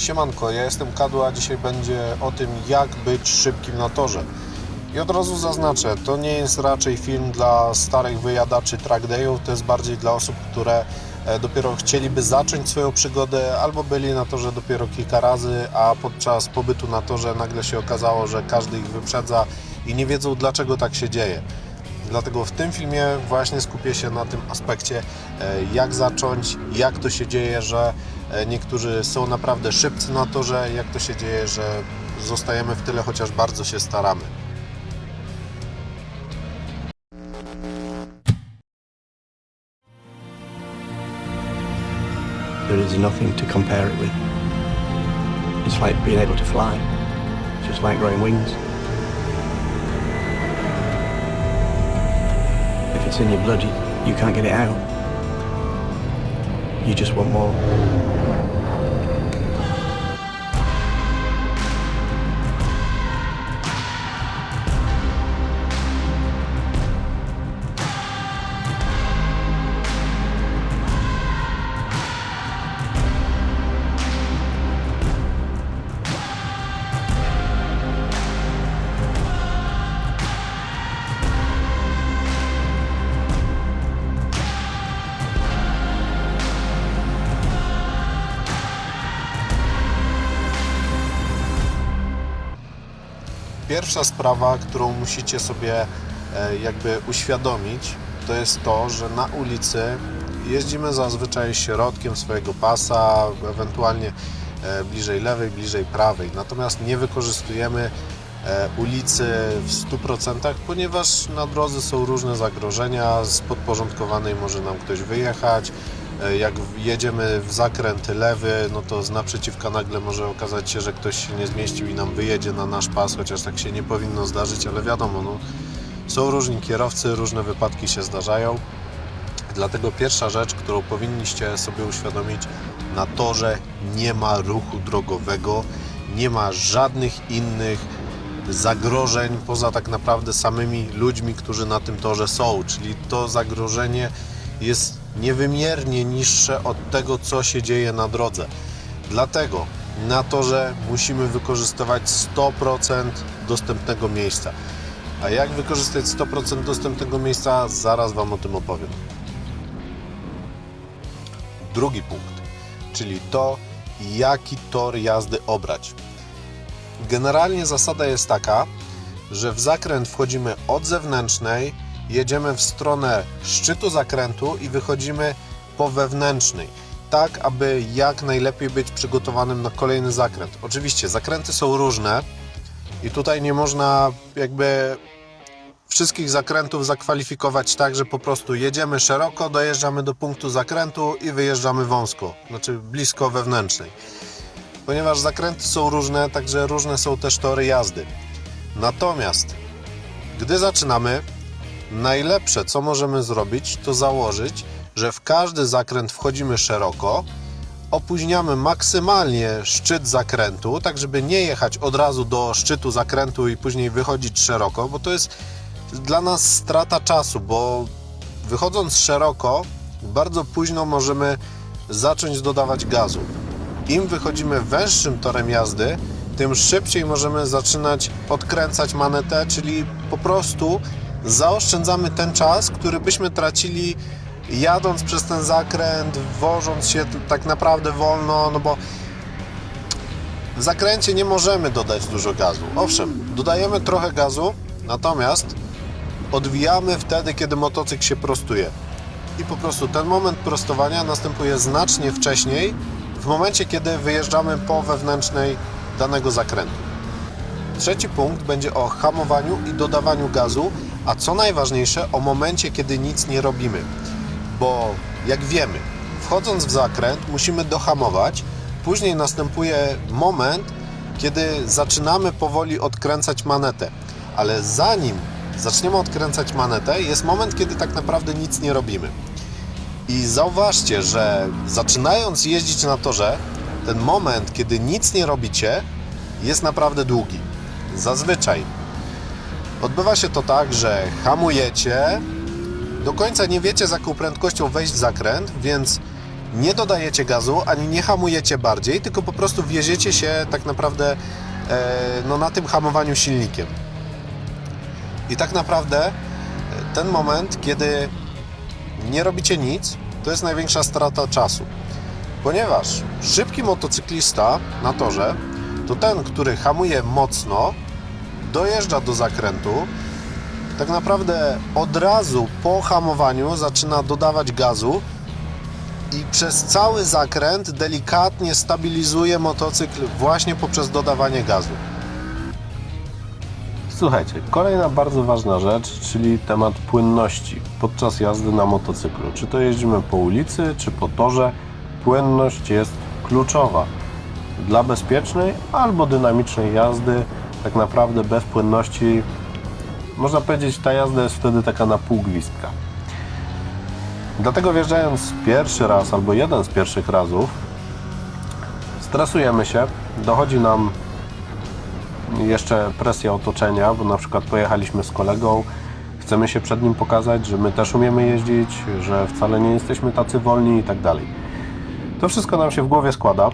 Siemanko, ja jestem Kadu, a dzisiaj będzie o tym, jak być szybkim na torze. I od razu zaznaczę, to nie jest raczej film dla starych wyjadaczy track dayów, to jest bardziej dla osób, które e, dopiero chcieliby zacząć swoją przygodę albo byli na torze dopiero kilka razy, a podczas pobytu na torze nagle się okazało, że każdy ich wyprzedza i nie wiedzą dlaczego tak się dzieje. Dlatego w tym filmie właśnie skupię się na tym aspekcie, e, jak zacząć, jak to się dzieje, że niektórzy są naprawdę szybcy na torze, jak to się dzieje, że zostajemy w tyle, chociaż bardzo się staramy. There is nothing to compare it with. It's like being able to fly, just like growing wings. If it's in your blood, you, you can't get it out. You just want more. Pierwsza sprawa, którą musicie sobie e, jakby uświadomić, to jest to, że na ulicy jeździmy zazwyczaj środkiem swojego pasa, ewentualnie e, bliżej lewej, bliżej prawej. Natomiast nie wykorzystujemy e, ulicy w 100%, ponieważ na drodze są różne zagrożenia. Z podporządkowanej może nam ktoś wyjechać. E, Jak jedziemy w zakręt lewy, no to z naprzeciwka nagle może okazać się, że ktoś się nie zmieścił i nam wyjedzie na nasz pas, chociaż tak się nie powinno zdarzyć, ale wiadomo, no, są różni kierowcy, różne wypadki się zdarzają. Dlatego pierwsza rzecz, którą powinniście sobie uświadomić, na torze nie ma ruchu drogowego, nie ma żadnych innych zagrożeń poza tak naprawdę samymi ludźmi, którzy na tym torze są, czyli to zagrożenie jest niewymiernie niższe od tego, co się dzieje na drodze. Dlatego na torze musimy wykorzystywać 100% dostępnego miejsca. A jak wykorzystać 100% dostępnego miejsca? Zaraz Wam o tym opowiem. Drugi punkt, czyli to, jaki tor jazdy obrać. Generalnie zasada jest taka, że w zakręt wchodzimy od zewnętrznej, jedziemy w stronę szczytu zakrętu i wychodzimy po wewnętrznej, tak aby jak najlepiej być przygotowanym na kolejny zakręt. Oczywiście zakręty są różne i tutaj nie można jakby wszystkich zakrętów zakwalifikować tak, że po prostu jedziemy szeroko, dojeżdżamy do punktu zakrętu i wyjeżdżamy wąsko, znaczy blisko wewnętrznej. Ponieważ zakręty są różne, także różne są też tory jazdy. Natomiast gdy zaczynamy, najlepsze co możemy zrobić, to założyć, że w każdy zakręt wchodzimy szeroko, opóźniamy maksymalnie szczyt zakrętu, tak żeby nie jechać od razu do szczytu zakrętu i później wychodzić szeroko, bo to jest dla nas strata czasu, bo wychodząc szeroko, bardzo późno możemy zacząć dodawać gazu. Im wychodzimy węższym torem jazdy, tym szybciej możemy zaczynać odkręcać manetę, czyli po prostu zaoszczędzamy ten czas, który byśmy tracili jadąc przez ten zakręt, wożąc się tak naprawdę wolno, no bo w zakręcie nie możemy dodać dużo gazu. Owszem, dodajemy trochę gazu, natomiast odwijamy wtedy, kiedy motocykl się prostuje. I po prostu ten moment prostowania następuje znacznie wcześniej, w momencie, kiedy wyjeżdżamy po wewnętrznej danego zakrętu. Trzeci punkt będzie o hamowaniu i dodawaniu gazu, a co najważniejsze, o momencie, kiedy nic nie robimy. Bo jak wiemy, wchodząc w zakręt, musimy dohamować, później następuje moment, kiedy zaczynamy powoli odkręcać manetę. Ale zanim zaczniemy odkręcać manetę, jest moment, kiedy tak naprawdę nic nie robimy. I zauważcie, że zaczynając jeździć na torze, ten moment, kiedy nic nie robicie, jest naprawdę długi. Zazwyczaj odbywa się to tak, że hamujecie, do końca nie wiecie z jaką prędkością wejść w zakręt, więc nie dodajecie gazu, ani nie hamujecie bardziej, tylko po prostu wieziecie się tak naprawdę e, no, na tym hamowaniu silnikiem. I tak naprawdę e, ten moment, kiedy nie robicie nic, to jest największa strata czasu. Ponieważ szybki motocyklista na torze to ten, który hamuje mocno, dojeżdża do zakrętu, tak naprawdę od razu po hamowaniu zaczyna dodawać gazu i przez cały zakręt delikatnie stabilizuje motocykl właśnie poprzez dodawanie gazu. Słuchajcie, kolejna bardzo ważna rzecz, czyli temat płynności podczas jazdy na motocyklu. Czy to jeździmy po ulicy, czy po torze, płynność jest kluczowa dla bezpiecznej albo dynamicznej jazdy. Tak naprawdę bez płynności, można powiedzieć, ta jazda jest wtedy taka na pół. Dlatego wjeżdżając pierwszy raz albo jeden z pierwszych razów, stresujemy się, dochodzi nam jeszcze presja otoczenia, bo na przykład pojechaliśmy z kolegą, chcemy się przed nim pokazać, że my też umiemy jeździć, że wcale nie jesteśmy tacy wolni i tak dalej. To wszystko nam się w głowie składa,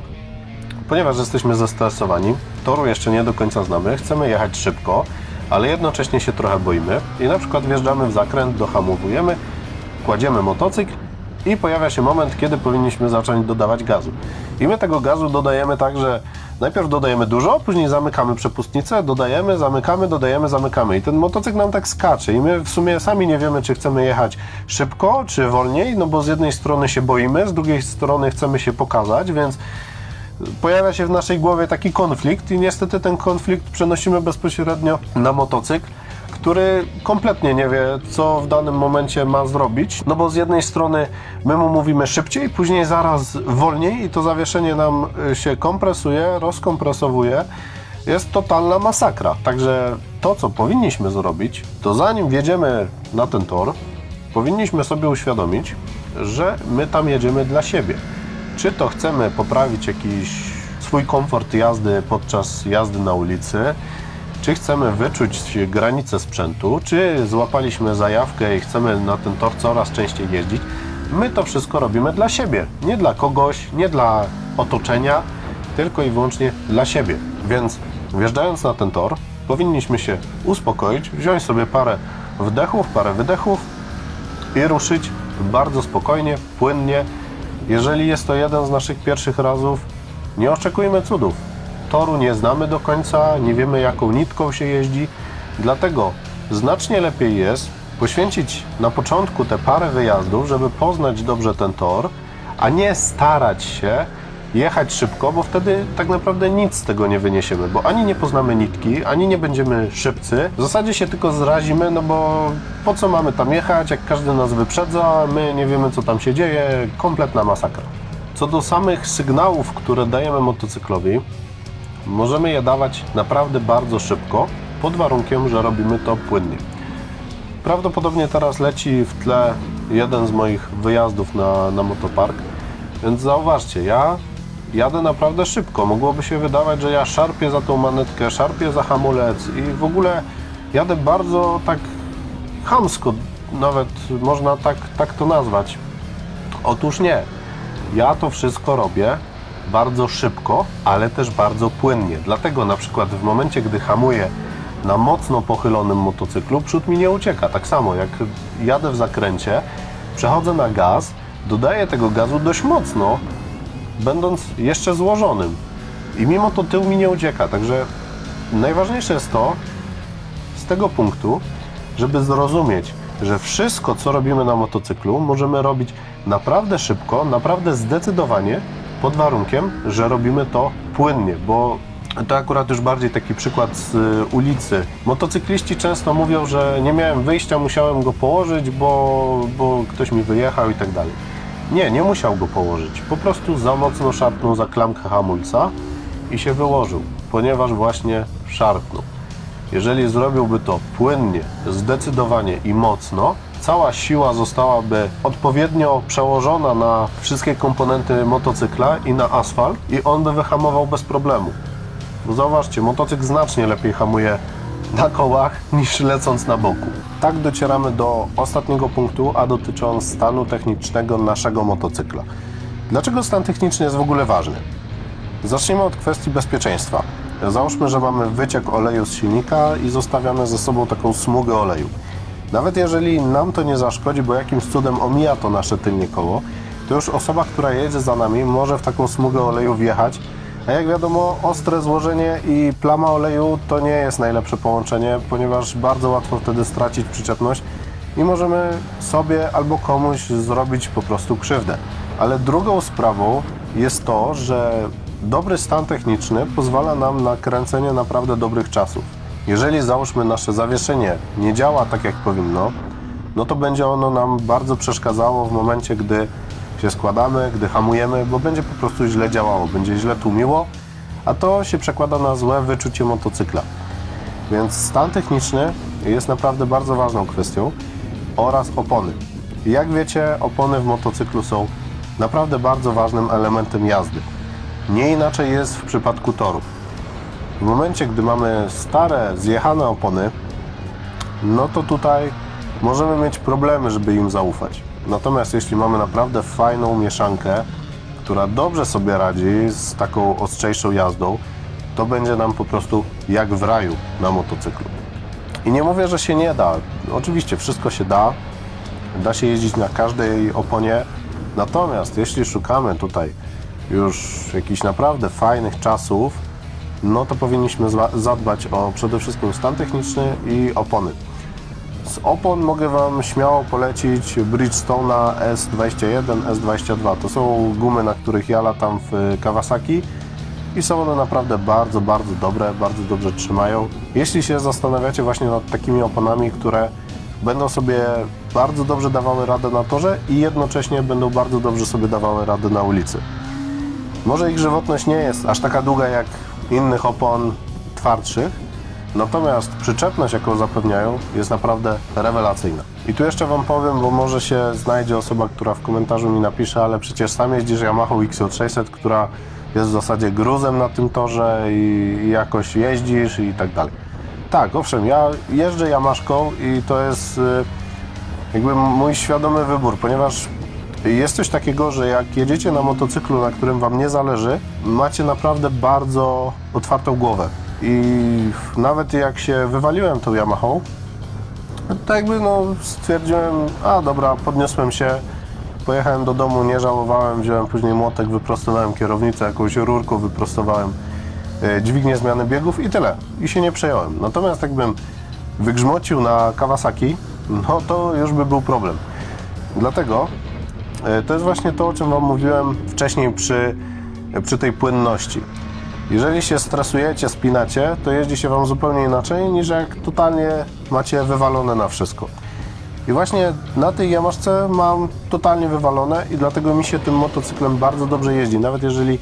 ponieważ jesteśmy zestresowani, toru jeszcze nie do końca znamy, chcemy jechać szybko, ale jednocześnie się trochę boimy i na przykład wjeżdżamy w zakręt, dohamowujemy, kładziemy motocykl i pojawia się moment, kiedy powinniśmy zacząć dodawać gazu. I my tego gazu dodajemy tak, że najpierw dodajemy dużo, później zamykamy przepustnicę, dodajemy, zamykamy, dodajemy, zamykamy. I ten motocykl nam tak skacze i my w sumie sami nie wiemy, czy chcemy jechać szybko, czy wolniej, no bo z jednej strony się boimy, z drugiej strony chcemy się pokazać, więc pojawia się w naszej głowie taki konflikt i niestety ten konflikt przenosimy bezpośrednio na motocykl, który kompletnie nie wie, co w danym momencie ma zrobić. No bo z jednej strony my mu mówimy szybciej, później zaraz wolniej i to zawieszenie nam y, się kompresuje, rozkompresowuje. Jest totalna masakra. Także to, co powinniśmy zrobić, to zanim wjedziemy na ten tor, powinniśmy sobie uświadomić, że my tam jedziemy dla siebie. Czy to chcemy poprawić jakiś swój komfort jazdy podczas jazdy na ulicy, czy chcemy wyczuć granice sprzętu, czy złapaliśmy zajawkę i chcemy na ten tor coraz częściej jeździć. My to wszystko robimy dla siebie, nie dla kogoś, nie dla otoczenia, tylko i wyłącznie dla siebie. Więc wjeżdżając na ten tor, powinniśmy się uspokoić, wziąć sobie parę wdechów, parę wydechów i ruszyć bardzo spokojnie, płynnie. Jeżeli jest to jeden z naszych pierwszych razów, nie oczekujmy cudów. Toru nie znamy do końca, nie wiemy jaką nitką się jeździ, dlatego znacznie lepiej jest poświęcić na początku te parę wyjazdów, żeby poznać dobrze ten tor, a nie starać się jechać szybko, bo wtedy tak naprawdę nic z tego nie wyniesiemy, bo ani nie poznamy nitki, ani nie będziemy szybcy. W zasadzie się tylko zrazimy, no bo po co mamy tam jechać, jak każdy nas wyprzedza, my nie wiemy co tam się dzieje, kompletna masakra. Co do samych sygnałów, które dajemy motocyklowi, możemy je dawać naprawdę bardzo szybko, pod warunkiem, że robimy to płynnie. Prawdopodobnie teraz leci w tle jeden z moich wyjazdów na, na motopark, więc zauważcie, ja jadę naprawdę szybko. Mogłoby się wydawać, że ja szarpię za tą manetkę, szarpię za hamulec i w ogóle jadę bardzo tak chamsko, nawet można tak, tak to nazwać. Otóż nie. Ja to wszystko robię bardzo szybko, ale też bardzo płynnie. Dlatego na przykład w momencie, gdy hamuję na mocno pochylonym motocyklu, przód mi nie ucieka. Tak samo jak jadę w zakręcie, przechodzę na gaz, dodaję tego gazu dość mocno, będąc jeszcze złożonym. I mimo to tył mi nie ucieka. Także najważniejsze jest to z tego punktu, żeby zrozumieć, że wszystko, co robimy na motocyklu, możemy robić naprawdę szybko, naprawdę zdecydowanie, pod warunkiem, że robimy to płynnie, bo to akurat już bardziej taki przykład z y, ulicy. Motocykliści często mówią, że nie miałem wyjścia, musiałem go położyć, bo, bo ktoś mi wyjechał i tak dalej. Nie, nie musiał go położyć. Po prostu za mocno szarpnął za klamkę hamulca i się wyłożył, ponieważ właśnie szarpnął. Jeżeli zrobiłby to płynnie, zdecydowanie i mocno, cała siła zostałaby odpowiednio przełożona na wszystkie komponenty motocykla i na asfalt i on by wyhamował bez problemu. Zauważcie, motocykl znacznie lepiej hamuje na kołach niż lecąc na boku. Tak docieramy do ostatniego punktu, a dotyczy on stanu technicznego naszego motocykla. Dlaczego stan techniczny jest w ogóle ważny? Zacznijmy od kwestii bezpieczeństwa. Załóżmy, że mamy wyciek oleju z silnika i zostawiamy ze sobą taką smugę oleju. Nawet jeżeli nam to nie zaszkodzi, bo jakimś cudem omija to nasze tylnie koło, to już osoba, która jedzie za nami, może w taką smugę oleju wjechać. A jak wiadomo, ostre złożenie i plama oleju to nie jest najlepsze połączenie, ponieważ bardzo łatwo wtedy stracić przyczepność i możemy sobie albo komuś zrobić po prostu krzywdę. Ale drugą sprawą jest to, że dobry stan techniczny pozwala nam na kręcenie naprawdę dobrych czasów. Jeżeli załóżmy nasze zawieszenie nie działa tak jak powinno, no to będzie ono nam bardzo przeszkadzało w momencie, gdy się składamy, gdy hamujemy, bo będzie po prostu źle działało, będzie źle tłumiło, a to się przekłada na złe wyczucie motocykla. Więc stan techniczny jest naprawdę bardzo ważną kwestią oraz opony. Jak wiecie, opony w motocyklu są naprawdę bardzo ważnym elementem jazdy. Nie inaczej jest w przypadku torów. W momencie, gdy mamy stare, zjechane opony, no to tutaj możemy mieć problemy, żeby im zaufać. Natomiast jeśli mamy naprawdę fajną mieszankę, która dobrze sobie radzi z taką ostrzejszą jazdą, to będzie nam po prostu jak w raju na motocyklu. I nie mówię, że się nie da. Oczywiście wszystko się da. Da się jeździć na każdej oponie. Natomiast jeśli szukamy tutaj już jakichś naprawdę fajnych czasów, no to powinniśmy zadbać o przede wszystkim stan techniczny i opony. Opon mogę Wam śmiało polecić Bridgestone'a S21, S22. To są gumy, na których ja latam w Kawasaki i są one naprawdę bardzo, bardzo dobre, bardzo dobrze trzymają. Jeśli się zastanawiacie właśnie nad takimi oponami, które będą sobie bardzo dobrze dawały radę na torze i jednocześnie będą bardzo dobrze sobie dawały radę na ulicy. Może ich żywotność nie jest aż taka długa jak innych opon twardszych, natomiast przyczepność, jaką zapewniają, jest naprawdę rewelacyjna. I tu jeszcze Wam powiem, bo może się znajdzie osoba, która w komentarzu mi napisze, ale przecież sam jeździsz Yamaha XJ600, która jest w zasadzie gruzem na tym torze i jakoś jeździsz i tak dalej. Tak, owszem, ja jeżdżę Yamaszką i to jest y, jakby mój świadomy wybór, ponieważ jest coś takiego, że jak jedziecie na motocyklu, na którym Wam nie zależy, macie naprawdę bardzo otwartą głowę. I nawet jak się wywaliłem tą Yamahą, to jakby no stwierdziłem, a dobra, podniosłem się, pojechałem do domu, nie żałowałem, wziąłem później młotek, wyprostowałem kierownicę, jakąś rurką wyprostowałem e, dźwignię zmiany biegów i tyle. I się nie przejąłem. Natomiast jakbym wygrzmocił na Kawasaki, no to już by był problem. Dlatego e, to jest właśnie to, o czym Wam mówiłem wcześniej przy, przy tej płynności. Jeżeli się stresujecie, spinacie, to jeździ się Wam zupełnie inaczej niż jak totalnie macie wywalone na wszystko. I właśnie na tej Yamaszce mam totalnie wywalone i dlatego mi się tym motocyklem bardzo dobrze jeździ. Nawet jeżeli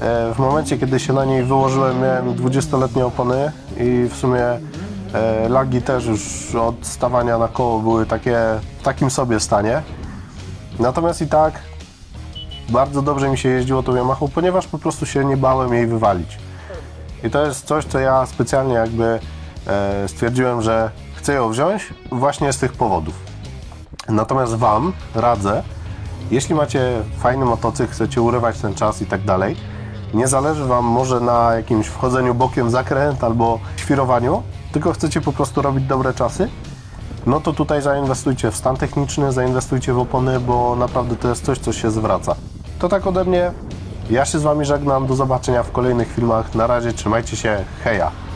e, w momencie, kiedy się na niej wyłożyłem, miałem 20-letnie opony i w sumie e, lagi też już od stawania na koło były takie w takim sobie stanie. Natomiast i tak bardzo dobrze mi się jeździło tą Yamahą, ponieważ po prostu się nie bałem jej wywalić. I to jest coś, co ja specjalnie jakby e, stwierdziłem, że chcę ją wziąć właśnie z tych powodów. Natomiast Wam radzę, jeśli macie fajny motocykl, chcecie urywać ten czas i tak dalej, nie zależy Wam może na jakimś wchodzeniu bokiem w zakręt albo świrowaniu, tylko chcecie po prostu robić dobre czasy, no to tutaj zainwestujcie w stan techniczny, zainwestujcie w opony, bo naprawdę to jest coś, co się zwraca. To tak ode mnie. Ja się z Wami żegnam. Do zobaczenia w kolejnych filmach. Na razie trzymajcie się. Heja!